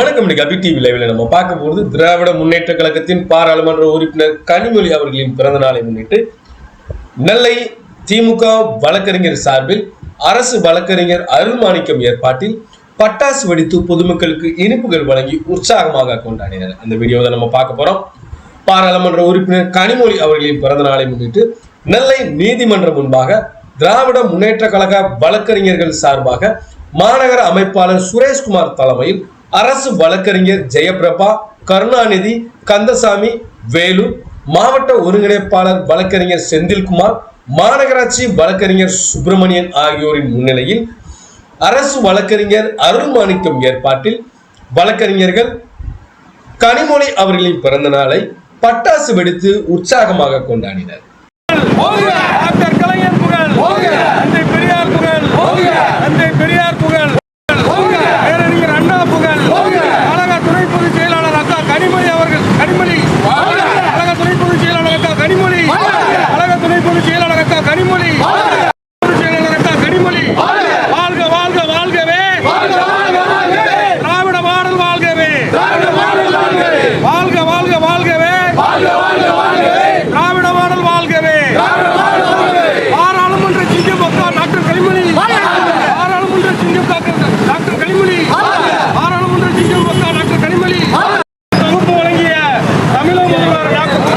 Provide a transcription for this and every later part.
வணக்கம். இன்னைக்கு அபி டிவி லைவ்ல நம்ம பார்க்க போகிறது திராவிட முன்னேற்ற கழகத்தின் பாராளுமன்ற உறுப்பினர் கனிமொழி அவர்களின் பிறந்த நாளை முன்னிட்டு நெல்லை திமுக வழக்கறிஞர் சார்பில் அரசு வழக்கறிஞர் அருள்மாணிக்கம் ஏற்பாட்டில் பட்டாசு வெடித்து பொதுமக்களுக்கு இனிப்புகள் வழங்கி உற்சாகமாக கொண்டாடினர். அந்த வீடியோவை நம்ம பார்க்க போறோம். பாராளுமன்ற உறுப்பினர் கனிமொழி அவர்களின் பிறந்த நாளை முன்னிட்டு நெல்லை நீதிமன்றம் முன்பாக திராவிட முன்னேற்ற கழக வழக்கறிஞர்கள் சார்பாக மாநகர அமைப்பாளர் சுரேஷ்குமார் தலைமையில் அரசு வழக்கறிஞர் ஜெயபிரபா கருணாநிதி கந்தசாமி வேலு மாவட்ட ஒருங்கிணைப்பாளர் வழக்கறிஞர் செந்தில்குமார் மாநகராட்சி வழக்கறிஞர் சுப்பிரமணியன் ஆகியோரின் முன்னிலையில் அரசு வழக்கறிஞர் அருள்மாணிக்கம் ஏற்பாட்டில் வழக்கறிஞர்கள் கனிமொழி அவர்களின் பிறந்த நாளை பட்டாசு வெடித்து உற்சாகமாக கொண்டாடினர். டாக்டர் கலைஞர் புகழ்! தந்தை பெரியார் புகழ்! தந்தை பெரியார் புகழ் பேரறிஞர் அண்ணா புகழ் கழக துணை பொதுச் செயலாளர் அக்கா கனிமொழி அவர்கள் கனிமொழி கழக துணை பொதுச் செயலாளர் அக்கா கனிமொழி கழக துணை பொதுச் செயலாளர் அக்கா கனிமொழி பொதுச் செயலாளர் அக்கா கனிமொழி வாழ்க வாழ்க வாழ்கவே திராவிட மாடல் வாழ்கவே வாழ்க வாழ்க வாழ்கவே திராவிட மாடல் வாழ்கவே பாராளுமன்ற சிங்கம் அக்கா டாக்டர் கனிமொழி பாராளுமன்ற சிங்கம் டாக்டர் டாக்டர் கனிமொழி பாராளுமன்ற சிங்கம் அக்கா டாக்டர் கனிமொழி தொகுப்பு வழங்கிய தமிழக முதல்வர் டாக்டர்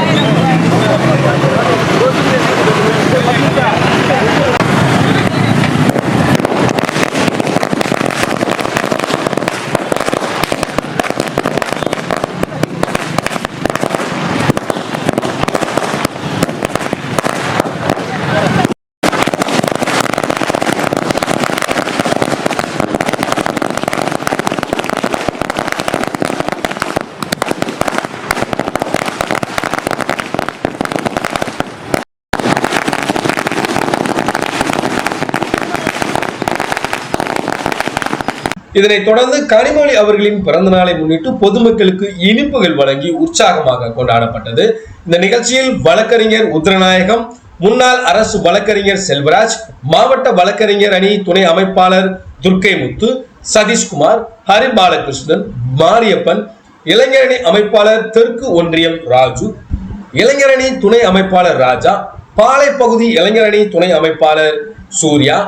இதனைத் தொடர்ந்து கனிமொழி அவர்களின் பிறந்த நாளை முன்னிட்டு பொதுமக்களுக்கு இனிப்புகள் வழங்கி உற்சாகமாக கொண்டாடப்பட்டது. இந்த நிகழ்ச்சியில் வழக்கறிஞர் உத்ரநாயகம் முன்னாள் அரசு வழக்கறிஞர் செல்வராஜ் மாவட்ட வழக்கறிஞர் அணி துணை அமைப்பாளர் துர்க்கை முத்து சதீஷ்குமார் ஹரி பாலகிருஷ்ணன் மாரியப்பன் இளைஞரணி அமைப்பாளர் தெற்கு ஒன்றியம் ராஜு இளைஞரணி துணை அமைப்பாளர் ராஜா பாலை பகுதி இளைஞரணி துணை அமைப்பாளர் சூர்யா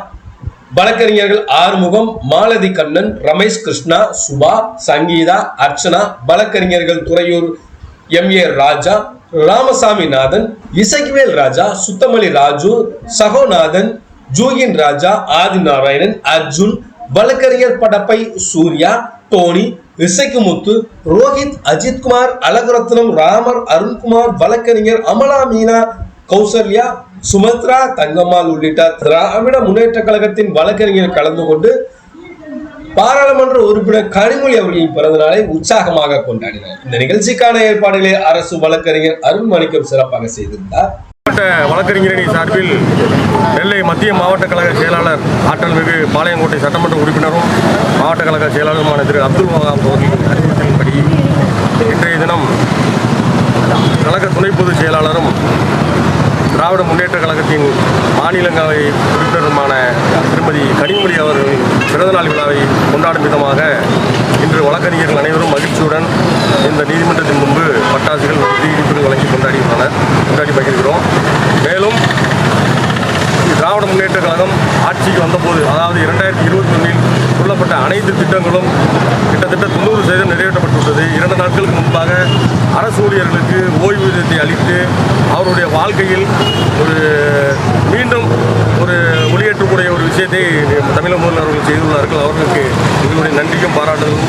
வழக்கறிஞர்கள் ஆறுமுகம் மாலதி கண்ணன் ரமேஷ் கிருஷ்ணா சுபா சங்கீதா அர்ச்சனா வழக்கறிஞர்கள் துறையூர் எம் ஏ ராஜா ராமசாமி நாதன் இசைக்குவேல் ராஜா சுத்தமலி ராஜு சகோநாதன் ஜூகின் ராஜா ஆதி நாராயணன் அர்ஜுன் வழக்கறிஞர் படப்பை சூர்யா டோனி இசைக்குமுத்து ரோஹித் அஜித்குமார் அழகுரத்னம் ராமர் அருண்குமார் வழக்கறிஞர் அமலா மீனா கௌசல்யா சுமத்ரா தங்கம்மாள் உள்ளிட்ட திராவிட முன்னேற்ற கழகத்தின் வழக்கறிஞர் கலந்து கொண்டு பாராளுமன்ற உறுப்பினர் கனிமொழி அவர்களின் பிறந்த நாளை உற்சாகமாக கொண்டாடினார். இந்த நிகழ்ச்சிக்கான ஏற்பாடுகளை அரசு வழக்கறிஞர் அருண்மணிக்கம் சிறப்பாக செய்திருந்தார். மாவட்ட வழக்கறிஞரணி சார்பில் நெல்லை மத்திய மாவட்ட கழக செயலாளர் ஆற்றல் மிகு பாளையங்கோட்டை சட்டமன்ற உறுப்பினரும் மாவட்ட கழக செயலாளருமான திரு அப்துல் வகாப் அவர்களின் அறிவுறுத்தலின்படி இன்றைய தினம் கழக துணை பொதுச் செயலாளரும் திராவிட முன்னேற்ற கழகத்தின் மாநிலங்களவை உறுப்பினருமான திருமதி கனிமொழி அவர்களின் பிறந்தநாள் விழாவை கொண்டாடும் விதமாக இன்று வழக்கறிஞர்கள் அனைவரும் மகிழ்ச்சியுடன் இந்த நீதிமன்றத்தின் முன்பு பட்டாசுகள் இனிப்புகள் வழங்கி கொண்டாடி கொண்டாடி பகிர்கிறோம் மேலும் திராவிட முன்னேற்ற கழகம் ஆட்சிக்கு வந்தபோது அதாவது இரண்டாயிரத்தி இருபத்தி ஒன்றில் சொல்லப்பட்ட அனைத்து திட்டங்களும் கிட்டத்தட்ட தொண்ணூறு சதவீதம் நிறைவேற்றப்பட்டுள்ளது. இரண்டு நாட்களுக்கு முன்பாக அரசு ஊழியர்களுக்கு ஓய்வூதியத்தை அளித்து அவருடைய வாழ்க்கையில் ஒரு மீண்டும் ஒரு ஒளியேற்றக்கூடிய ஒரு விஷயத்தை தமிழக முதல்வர் அவர்கள் செய்துள்ளார்கள். அவர்களுக்கு எங்களுடைய நன்றியும் பாராட்டுதலும்.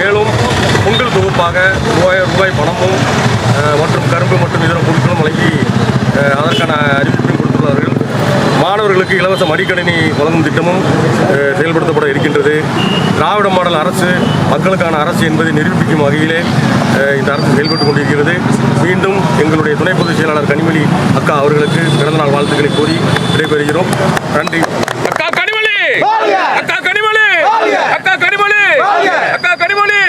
மேலும் பொங்கல் தொகுப்பாக மூவாயிரம் ரூபாய் பணமும் மற்றும் கரும்பு மற்றும் இதர பொருட்களும் வழங்கி அதற்கான அறிவு மாணவர்களுக்கு இலவச மடிக்கணினி வழங்கும் திட்டமும் செயல்படுத்தப்பட இருக்கின்றது. திராவிட மாடல் அரசு மக்களுக்கான அரசு என்பதை நிரூபிக்கும் வகையிலே இந்த அரசு செயல்பட்டு கொண்டிருக்கிறது. மீண்டும் எங்களுடைய துணை பொதுச் செயலாளர் கனிமொழி அக்கா அவர்களுக்கு பிறந்தநாள் வாழ்த்துக்களை கூறி விடைபெறுகிறோம். நன்றி. அக்கா கனிமொழி! அக்கா கனிமொழி! அக்கா கனிமொழி! அக்கா கனிமொழி!